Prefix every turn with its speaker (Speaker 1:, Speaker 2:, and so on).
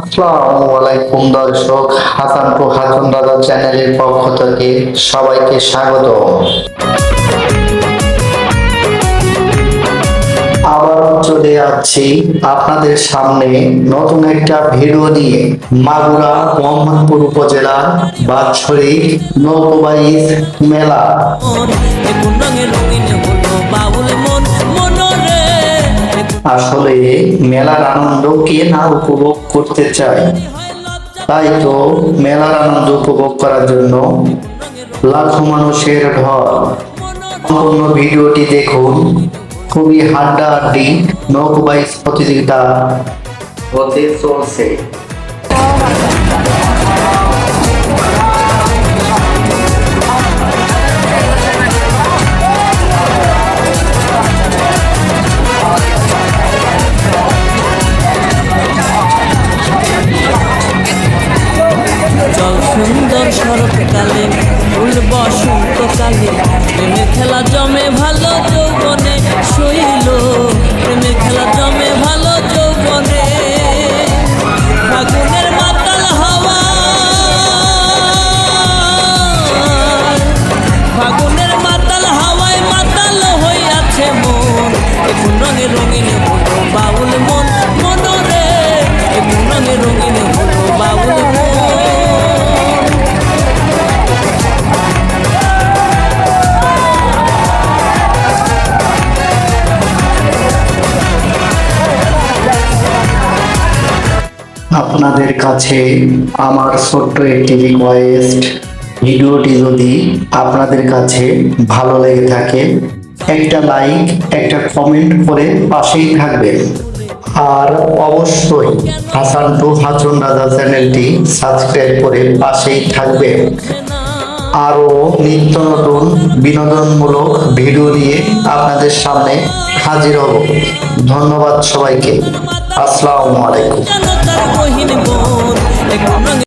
Speaker 1: আসসালামু দর্শক হাসানপুর হাসান দাদা চ্যানেলের পক্ষ থেকে সবাইকে স্বাগত চলে যাচ্ছি আপনাদের সামনে নতুন একটা ভিডিও নিয়ে। মাগুরা মোহাম্মদপুর উপজেলার বাৎসরিক নৌকবাইজ মেলা। আসলে মেলার আনন্দ কে না উপভোগ করতে চায়? তাই তো মেলার আনন্দ উপভোগ করার জন্য লাখো মানুষের ঢল সম্পূর্ণ ভিডিওটি দেখুন। খুবই হাড্ডা হাড্ডাহাড্ডি নৌকোবাইজ প্রতিযোগিতা হতে চলছে।
Speaker 2: সুন্দর শরৎকালে ফুল বসন্তকালে প্রেমের খেলা জমে ভালো যৌবনে, শৈল। প্রেমের খেলা জমে ভালো যৌবনে। ফাগুনের মাতাল হাওয়া। ফাগুনের মাতাল হাওয়ায় মাতাল হইয়াছে মন। এখন রঙে
Speaker 1: আপনাদের কাছে আমার ছোট্ট একটি রিকোয়েস্ট ভিডিওটি যদি আপনাদের কাছে ভালো লেগে থাকে, একটা লাইক একটা কমেন্ট করে পাশেই থাকবেন। আর অবশ্যই হাসান টু হাসন রাজা চ্যানেলটি সাবস্ক্রাইব করে পাশেই থাকবেন। আরও নিত্য নতুন বিনোদনমূলক ভিডিও নিয়ে আপনাদের সামনে হাজির হব। ধন্যবাদ সবাইকে। আসসালামু আলাইকুম।
Speaker 2: জনতার কহিন বোন